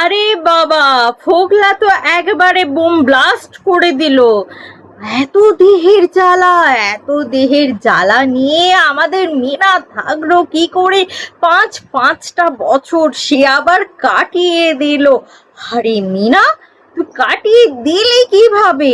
আরে বাবা, ফোগলা তো একবারে বোম ব্লাস্ট করে দিল। এত দেহের জ্বালা, এত দেহের জ্বালা নিয়ে আমাদের মিনা থাকল কি করে? পাঁচ পাঁচটা বছর সে আবার কাটিয়ে দিল। আরে মিনা কাটিয়ে দিলে কীভাবে?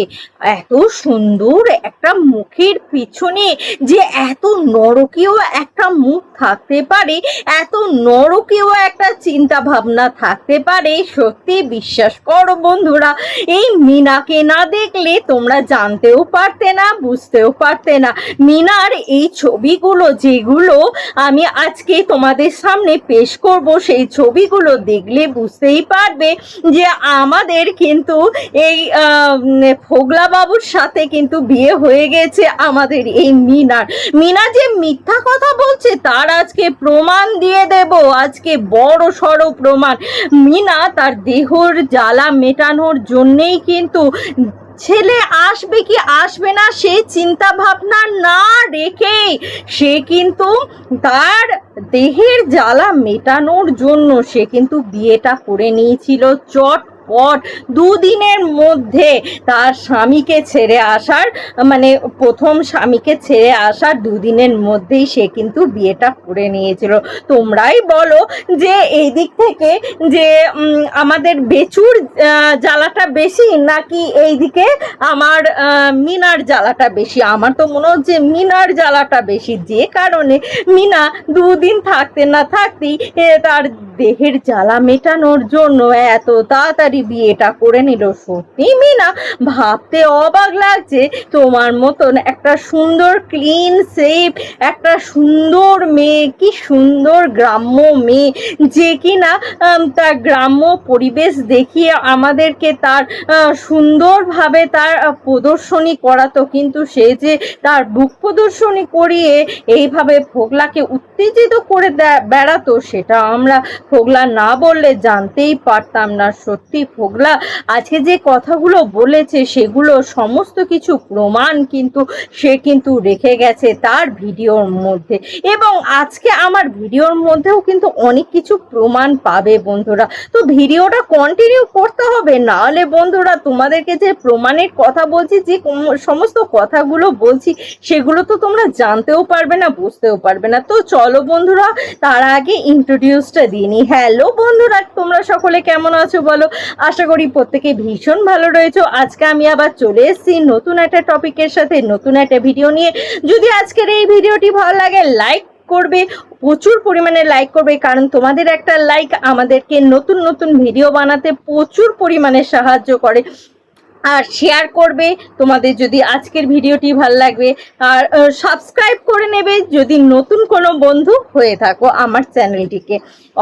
এত সুন্দর একটা মুখের পিছনে যে এত নরকীয় একটা মুখ থাকতে পারে, এত নরকীয় একটা চিন্তা ভাবনা থাকতে পারে, সত্যি বিশ্বাস করো বন্ধুরা, এই মিনাকে না দেখলে তোমরা জানতেও পারতে না, বুঝতেও পারতে না। মিনার এই ছবিগুলো যেগুলো আমি আজকে তোমাদের সামনে পেশ করব, সেই ছবিগুলো দেখলে বুঝতেই পারবে যে আমাদের কিন্তু এই ফোগলা বাবুর সাথে কিন্তু বিয়ে হয়ে গেছে আমাদের এই মিনার। মিনা যে মিথ্যা কথা বলছে তার আজকে প্রমাণ দিয়ে দেব। আজকে বড় সড় প্রমাণ। মিনা তার দেহর জ্বালা মেটানোর জন্যেই কিন্তু ছেলে আসবে কি আসবে না সে চিন্তা ভাবনা না রেখে সে কিন্তু তার দেহের জ্বালা মেটানোর জন্য সে কিন্তু বিয়েটা করে নিয়েছিল চট পট দুদিনের মধ্যে তার স্বামীকে ছেড়ে আসার মানে প্রথম স্বামীকে ছেড়ে আসার দুদিনের মধ্যেই সে কিন্তু বিয়েটা করে নিয়েছিল। তোমরাই বলো যে এই দিক থেকে যে আমাদের বেচুর জ্বালাটা বেশি নাকি এই দিকে আমার মিনার জ্বালাটা বেশি? আমার তো মনে হচ্ছে মিনার জ্বালাটা বেশি। যে কারণে মিনা দুদিন থাকতে না থাকতেই তার দেহের জ্বালা মেটানোর জন্য এত তাড়াতাড়ি বিয়েটা করে নিল, সত্যি মিনা? ভাবতে অবাক লাগছে। তোমার মতন একটা সুন্দর ক্লিন সেফ একটা সুন্দর মেয়ে, কি সুন্দর গ্রাম্য মেয়ে, যে কিনা তার গ্রাম্য পরিবেশ দেখিয়ে আমাদেরকে তার সুন্দরভাবে তার প্রদর্শনী করাতো। কিন্তু সে যে তার বুক প্রদর্শনী করিয়ে এইভাবে ফোগলাকে উত্তেজিত করে বেড়াতো, সেটা আমরা ফোগলা না বললে জানতেই পারতাম না। সত্যি ফোগলা আজকে যে কথাগুলো বলেছে সেগুলো সমস্ত কিছু প্রমাণ কিন্তু সে কিন্তু রেখে গেছে তার ভিডিওর মধ্যে। এবং আজকে আমার ভিডিওর মধ্যেও কিন্তু অনেক কিছু প্রমাণ পাবে বন্ধুরা। তো ভিডিওটা কন্টিনিউ করতে হবে, নাহলে বন্ধুরা তোমাদেরকে যে প্রমাণের কথা বলছি, যে সমস্ত কথাগুলো বলছি, সেগুলো তো তোমরা জানতেও পারবে না, বুঝতেও পারবে না। তো চলো বন্ধুরা, তার আগে ইন্ট্রোডিউসটা দিই হ্যালো বন্ধুরা, তোমরা সকলে কেমন আছো বলো? আশা করি প্রত্যেকে ভীষণ ভালো রয়েছে। আজকে আমি আবার চলে এসেছি নতুন একটা টপিকের সাথে, নতুন একটা ভিডিও নিয়ে। যদি আজকের এই ভিডিওটি ভালো লাগে লাইক করবে, প্রচুর পরিমাণে লাইক করবে, কারণ তোমাদের একটা লাইক আমাদেরকে নতুন নতুন ভিডিও বানাতে প্রচুর পরিমাণে সাহায্য করে। আর শেয়ার করবে। তোমাদের যদি আজকের ভিডিওটি ভালো লাগবে, আর সাবস্ক্রাইব করে নেবে যদি নতুন কোনো বন্ধু হয়ে থাকো আমার চ্যানেলটিকে।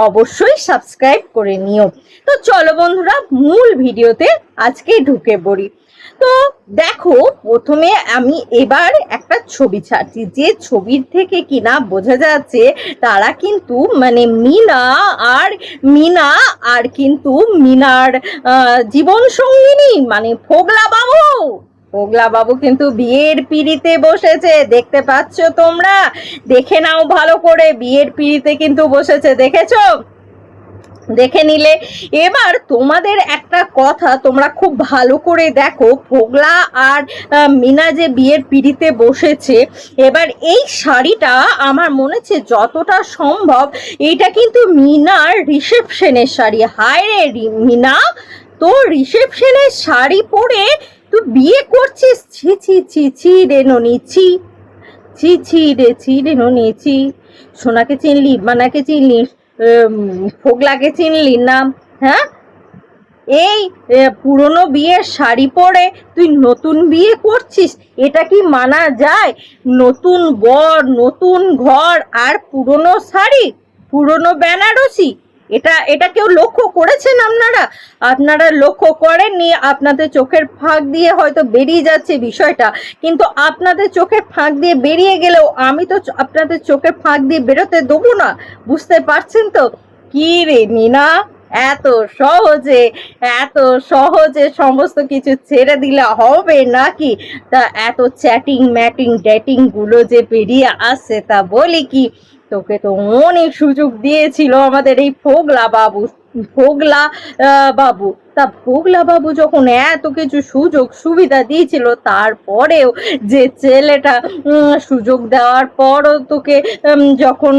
অবশ্যই সাবস্ক্রাইব করে নিও। তো চলো বন্ধুরা, মূল ভিডিওতে আজকে ঢুকে পড়ি। তো দেখো, প্রথমে আমি এবার একটা ছবি ছাড়ছি। যে ছবির থেকে কিনা বোঝা যাচ্ছে, তারা কিন্তু মানে মিনা আর মিনা আর কিন্তু মিনার জীবন সঙ্গিনী মানে ফোগলা বাবু। ফোগলা বাবু কিন্তু বিয়ের পিড়িতে বসেছে, দেখতে পাচ্ছ তোমরা? দেখে নাও ভালো করে, বিয়ের পিড়িতে কিন্তু বসেছে, দেখেছ? দেখে নিলে। এবার তোমাদের একটা কথা তোমরা খুব ভালো করে দেখো ফোগলা আর মিনা যে বিয়ের পিড়িতে বসেছে, এবার এই শাড়িটা আমার মনে হচ্ছে যতটা সম্ভব এইটা কিন্তু মিনার রিসেপশনের শাড়ি। হায় রে মিনা তো রিসেপশনের শাড়ি পরে তুই বিয়ে করছিস? ছি ছি ছি ছি রে ননি, ছি ছি রে ছি রে ননি, ছি। সোনাকে চিনলি, মানাকে চিনলি ফোগলাকে চিনলি না হ্যাঁ? এই পুরনো বিয়ের শাড়ি পরে তুই নতুন বিয়ে করছিস, এটা কি মানা যায়? নতুন বর, নতুন ঘর আর পুরনো শাড়ি, পুরনো বেনারসি এটা এটা কেউ লক্ষ্য করেছেন আপনারা? আপনারা লক্ষ্য করেননি, আপনাদের চোখের ফাঁক দিয়ে হয়তো বেরিয়ে যাচ্ছে বিষয়টা, কিন্তু আপনাদের চোখের ফাঁক দিয়ে বেরিয়ে গেলেও আমি তো আপনাদের চোখের ফাঁক দিয়ে বেরোতে দেবো না, বুঝতে পারছেন তো? কি রে মিনা, এত সহজে এত সহজে সমস্ত কিছু ছেড়ে দিলে হবে নাকি? তা এত চ্যাটিং ম্যাটিং ডেটিংগুলো যে বেরিয়ে আসছে, তা বলি কি? তোকে তো অনেক সুযোগ দিয়েছিল আমাদের এই ফোগলা বাবু ফোগলা বাবু। তা ফোগলা বাবু যখন এত কিছু সুযোগ সুবিধা দিয়েছিল, তারপরেও যে ছেলেটা সুযোগ দেওয়ার পরও তোকে যখন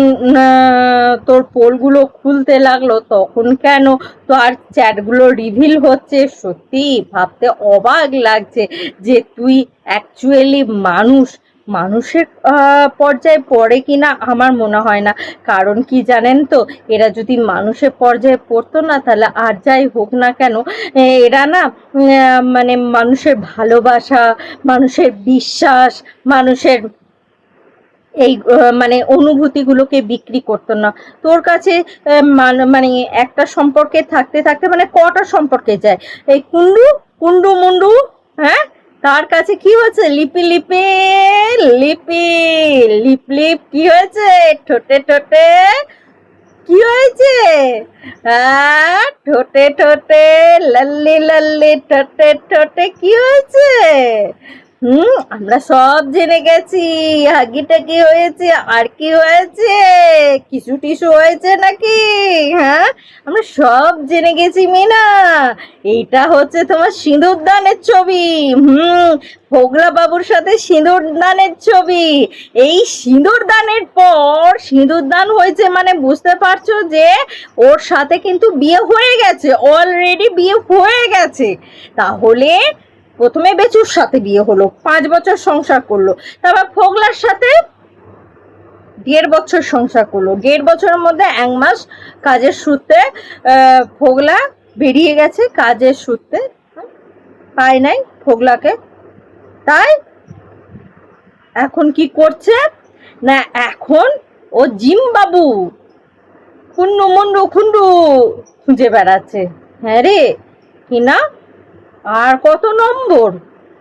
তোর পোলগুলো খুলতে লাগল, তখন কেন তো আর চ্যাটগুলো রিভিল হচ্ছে? সত্যি ভাবতে অবাক লাগছে যে তুই অ্যাকচুয়ালি মানুষ। মানুষের পর্যায়ে পড়ে কিনা আমার মনে হয় না। কারণ কি জানেন তো, এরা যদি মানুষের পর্যায়ে পড়তো না, তাহলে আর যাই হোক না কেন এরা না মানে মানুষের ভালোবাসা, মানুষের বিশ্বাস, মানুষের এই মানে অনুভূতিগুলোকে বিক্রি করতো না। তোর কাছে মানে একটা সম্পর্কে থাকতে থাকতে মানে কটা সম্পর্কে যায়? এই কুন্ডু কুন্ডু মুন্ডু হ্যাঁ? তার কাছে কি হয়েছে? লিপি লিপি লিপি, লিপ লিপ, কি হয়েছে? ঠোঁটে ঠোঁটে, কি হয়েছে? হ্যাঁ ঠোঁটে ঠোঁটে, লাল্লি লাল্লি, ঠোঁটে ঠোঁটে, কি হয়েছে? হুম, আমরা সব জেনে গেছি। হাগিটা কি হয়েছে? আর কি হয়েছে? কিছু টিসু হয়েছে নাকি? হ্যাঁ আমরা সব জেনে গেছি মিনা। এইটা হচ্ছে তোমার সিঁদুর দানের ছবি। হুম ভোগলা বাবুর সাথে সিঁদুর দানের ছবি। এই সিঁদুর দানের পর সিঁদুর দান হয়েছে মানে বুঝতে পারছ যে ওর সাথে কিন্তু বিয়ে হয়ে গেছে অলরেডি বিয়ে হয়ে গেছে। তাহলে প্রথমে বেচুর সাথে বিয়ে হলো, পাঁচ বছর সংসার করল, তারপর ফোগলার সাথে দেড় বছর সংসার করল। দেড় বছরের মধ্যে এক মাস কাজের সূত্রে ফোগলা বেরিয়ে গেছে, কাজের সূত্রে পায় নাই ফোগলাকে। তাই এখন কি করছে? না, এখন ও জিম বাবু কুন্ডু মুন্ডু খুন্ডু খুঁজে বেড়াচ্ছে। হ্যাঁ রে, কি না? আর কত নম্বর?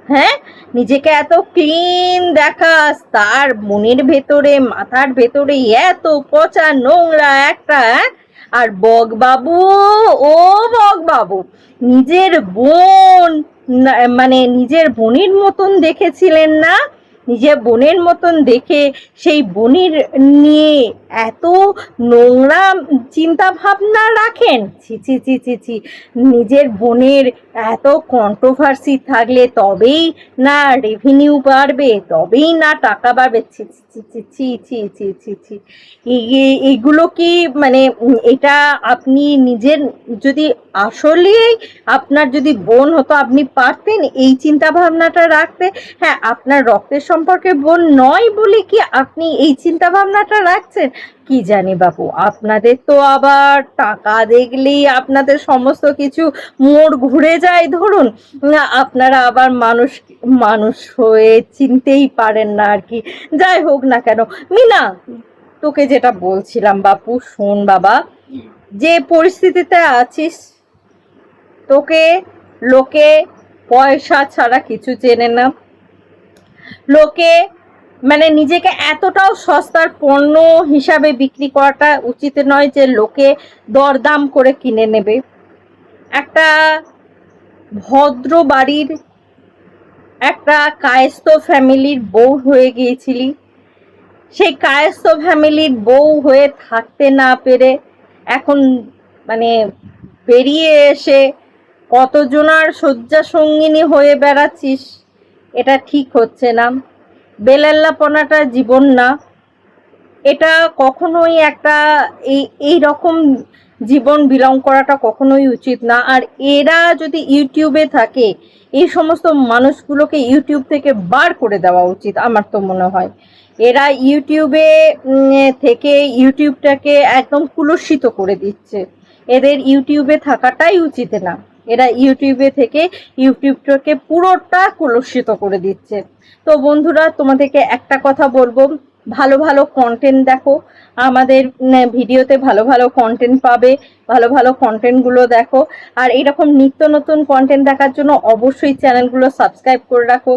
হ্যাঁ? নিজেকে এত ক্লিন দেখাস, তার মনের ভেতরে, মাথার ভেতরে এত পচা নোংরা একটা? আর বক বাবু ও বক বাবু নিজের বোন মানে নিজের বোনের মতন দেখেছিলেন না? নিজের বোনের মতন দেখে সেই বোনের নিয়ে এত নোংরা চিন্তা ভাবনা রাখেন ছি ছি ছি ছি ছি নিজের বোনের এত কন্ট্রোভার্সি থাকলে তবেই না রেভিনিউ বাড়বে তবেই না টাকা বাড়বে ছি ছি ছি ছি ছি ছি ছি ছি এইগুলো কি মানে এটা আপনি নিজের যদি আসলেই আপনার যদি বোন হতো আপনি পারতেন এই চিন্তা ভাবনাটা রাখতে হ্যাঁ আপনার রক্তের সম্পর্কে বোন নয় বলে কি আপনি এই চিন্তা ভাবনাটা রাখছেন? কি জানি বাবু আপনাদের তো আবার টাকা দেখলেই আপনাদের সমস্ত কিছু মোড় ঘুরে যায়। ধরুন, আপনারা আবার মানুষ মানুষ হয়ে চিনতেই পারেন না আর কি। যাই হোক না কেন, মিনা, তোকে যেটা বলছিলাম বাপু, শোন বাবা, যে পরিস্থিতিতে আছিস, তোকে, লোকে, পয়সা ছাড়া কিছু চেনে না। লোকে মানে নিজেকে এতটাও সস্তার পণ্য হিসাবে বিক্রি করাটা উচিত নয় যে লোকে দরদাম করে কিনে নেবে। একটা ভদ্র বাড়ির একটা কায়স্থ ফ্যামিলির বউ হয়ে গিয়েছিলি। সেই কায়স্থ ফ্যামিলির বউ হয়ে থাকতে না পেরে এখন মানে বেরিয়ে এসে কতজনার শয্যা সঙ্গিনী হয়ে বেড়াচ্ছিস? এটা ঠিক হচ্ছে না। বেলাল্লাপনাটা জীবন না। এটা কখনোই একটা এই এই রকম জীবন বিলং করাটা কখনোই উচিত না। আর এরা যদি ইউটিউবে থাকে, এই সমস্ত মানুষগুলোকে ইউটিউব থেকে বার করে দেওয়া উচিত আমার তো মনে হয়। এরা ইউটিউবে থেকে ইউটিউবটাকে একদম কুলসিত করে দিচ্ছে। এদের ইউটিউবে থাকাটাই উচিত না। এরা ইউটিউবে থেকে ইউটিউবটাকে পুরোটা কলুষিত করে দিচ্ছে। তো বন্ধুরা, তোমাদেরকে একটা কথা বলব, ভালো ভালো কন্টেন্ট দেখো আমাদের ভিডিওতে ভালো ভালো কন্টেন্ট পাবে, ভালো ভালো কন্টেন্টগুলো দেখো। আর এরকম নিত্য নতুন কন্টেন্ট দেখার জন্য অবশ্যই চ্যানেলগুলো সাবস্ক্রাইব করে রাখো।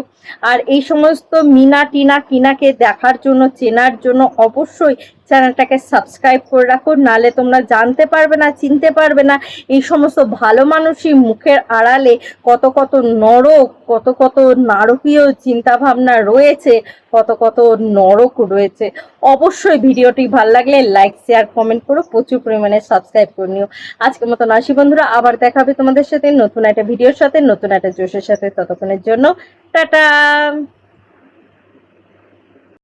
আর এই সমস্ত মিনা, টিনা কিনাকে দেখার জন্য, চেনার জন্য অবশ্যই চ্যানেলটাকে সাবস্ক্রাইব করে রাখো। নালে তোমরা জানতে পারবে না, চিনতে পারবে না, এই সমস্ত ভালো মানুষই মুখের আড়ালে কত কত নরক, কত কত নারকীয় চিন্তাভাবনা রয়েছে, কত কত নরক রয়েছে। অবশ্যই ভিডিওটি ভালো লাগলে লাইক শেয়ার কমেন্ট করো, প্রচুর পরিমাণে সাবস্ক্রাইব করে নিও। আজকের মতো আসি বন্ধুরা, আবার দেখা হবে তোমাদের সাথে নতুন একটা ভিডিওর সাথে, নতুন একটা জোশের সাথে। ততক্ষণের জন্য, টাটা!